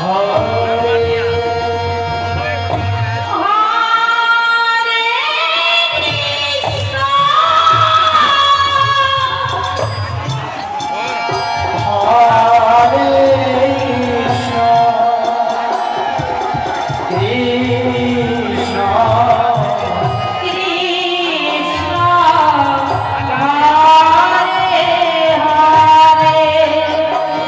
あ